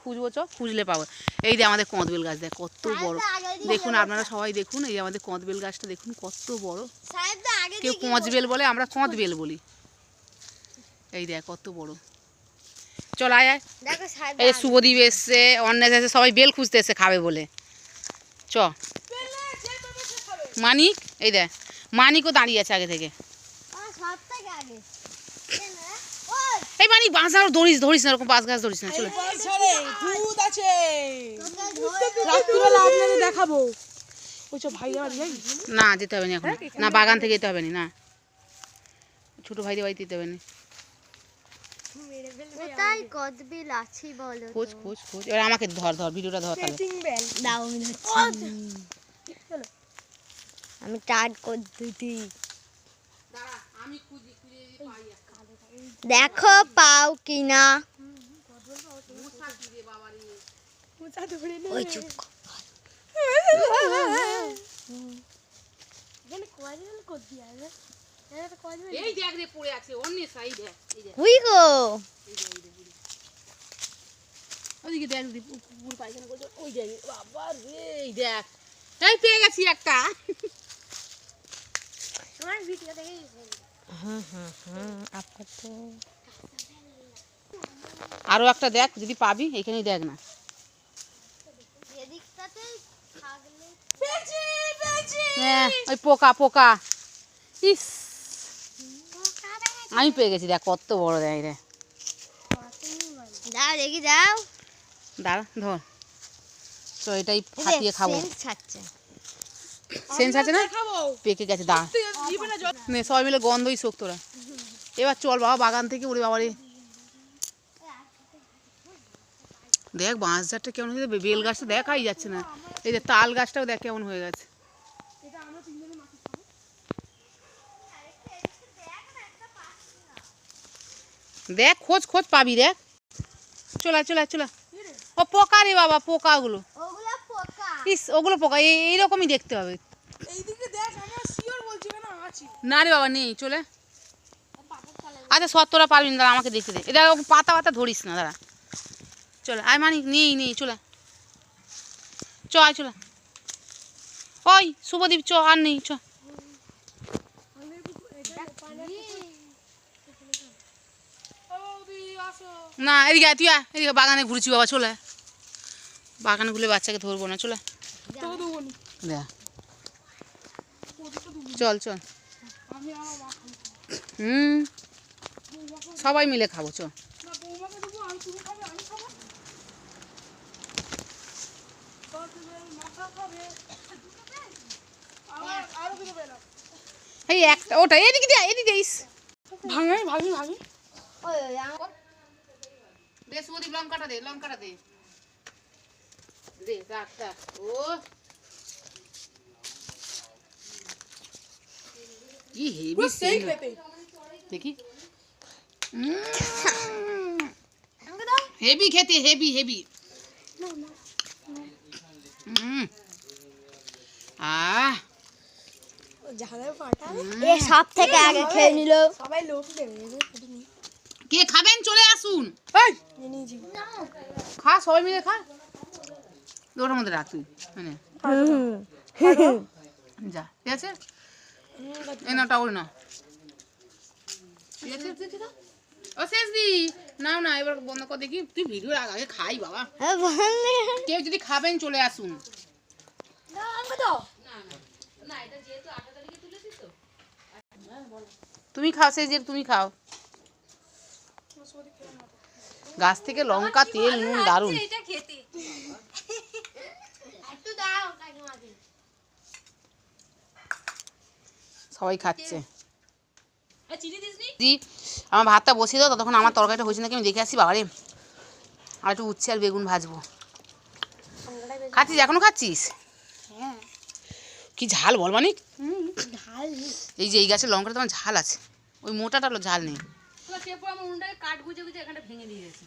খুঁজবো চ খুঁজলে পাবো। এই যে আমাদের কঁদবেল গাছ দেখ কত বড়। দেখুন আপনারা সবাই দেখুন এই যে আমাদের কঁদবেল গাছটা দেখুন কত বড়। কেউ কঁচবেল বলে আমরা কঁদবেল বলি এই দেখ কত বড়। চল আয় এই শুভদীপ এসছে অন্যাস এসে সবাই বেল খুঁজতে এসছে খাবে বলে। চ। মানিক এই দেখ মানিকও দাঁড়িয়ে আছে আগে থেকে সব থেকে আগে কেন রে? ওই, এই মানিক বাঁশ আর ধরিস ধরিস না ওরকম বাঁশ গাছ ধরিস না চলে। ভূত আছে। রাত্রিবেলা আপনাদের দেখাবো। ভাই আমার যাই না যেতে হবে না এখন। না বাগান থেকে যেতে হবে না ছোট ভাইদের বাড়িতে যেতে হবে না। কোথায় কদবিল আছি বলো? খোঁজ খোঁজ খোঁজ। এবার আমাকে ধর ধর ভিডিওটা ধর তাহলে। দাও আমি। আমি টাট করে দিতি দেখো পাও কিনা। ওই চুপ কর। এই দেখ রে পড়ে আছে অন্য সাইড দেখ দেখ। হুই গো। দেখ পুকুর পায়খানা করছে। ওই দেখ বাবা রে এই দেখ। এই পেয়ে গেছি একটা। আরও একটা দেখ যদি পাবি এখানেই দেখ না। হ্যাঁ ওই পোকা পোকা। ইস! আমি পেয়ে গেছি দেখ কত বড় দেখ রে। দাও দেখি দাও দাঁড়া ধর। তো এটাই ফাটিয়ে খাব। ছাড়ছে। সেন্স আছে না? পেকে গেছে দা না সবাই মিলে গন্ধই শোক তোরা। এবার চল বাবা বাগান থেকে উড়ে বাবারে। দেখ বাঁশ ঝাড়টা কেমন হয়েছে বেল গাছটা দেখাই যাচ্ছে না। এই যে তাল গাছটাও দেখ কেমন হয়ে গেছে। দেখ খোঁজ খোঁজ পাবি দেখ। চলা চলা চলা। ও পোকা রে বাবা পোকাগুলো। ওগুলা ইস ওগুলো পোকা। এই- এইরকমই দেখতে হবে এইদিকে দেখ আমরা শিওর বলছি কেন আছি না রে বাবা নেই চলে। আচ্ছা সব তোরা পারবি না দাঁড়া আমাকে দেখে দে। এটা পাতা পাতা ধরিস না দাঁড়া। চলে আয় মানিক নেই নেই চলে। চ আয় চলে। ওই শুভদীপ চ আর নেই চ। না এদিকে তুই আয় এদিকে বাগানে ঘুরছি বাবা চলে। বাগানে ঘুরে বাচ্চাকে ধরবো না চলে। চল চল। হুম। সবাই মিলে খাব বেলা এই একটা ওটা এদিকে দিয়ে এদিকে দিস ভাঙাই ভাঙি ভাঙি। দে সুদীপ লঙ্কাটা দে লঙ্কাটা দে। দে রাখ রাখ। ও। কি হেভি দেখি। হেভি খেতে হেভি হেভি। আহ। এ সব থেকে আগে খেয়ে নিল। সবাই লোক কে খাবেন? চলে আসুন। খা সবাই মিলে খা। ওটার মধ্যে রাখ তুই। মানে। যা ঠিক আছে? ওই না আছে ও শেষ দি নাও না এবার বন্ধ কর দেখি তুই ভিডিও আগে খাই বাবা। কেউ যদি খাবেন চলে আসুন। তুমি খাও সেই যে তুমি খাও। গাছ থেকে লঙ্কা তেল নুন দারুণ সবাই খাচ্ছে। জি আমার ভাতটা বসিয়ে দাও ততক্ষণ আমার তরকারিটা হয়েছে নাকি আমি দেখে আসি বাবারে। আর একটু উচ্ছে আর বেগুন ভাজবো। খাচ্ছিস এখনও খাচ্ছিস? কি ঝাল বল মানিক এই যে এই গাছের লঙ্কাটা তোমার ঝাল আছে। ওই মোটাটা ঝাল নেই। কাঠ গুজে গুজে এখানে ভেঙে দিয়ে গেছে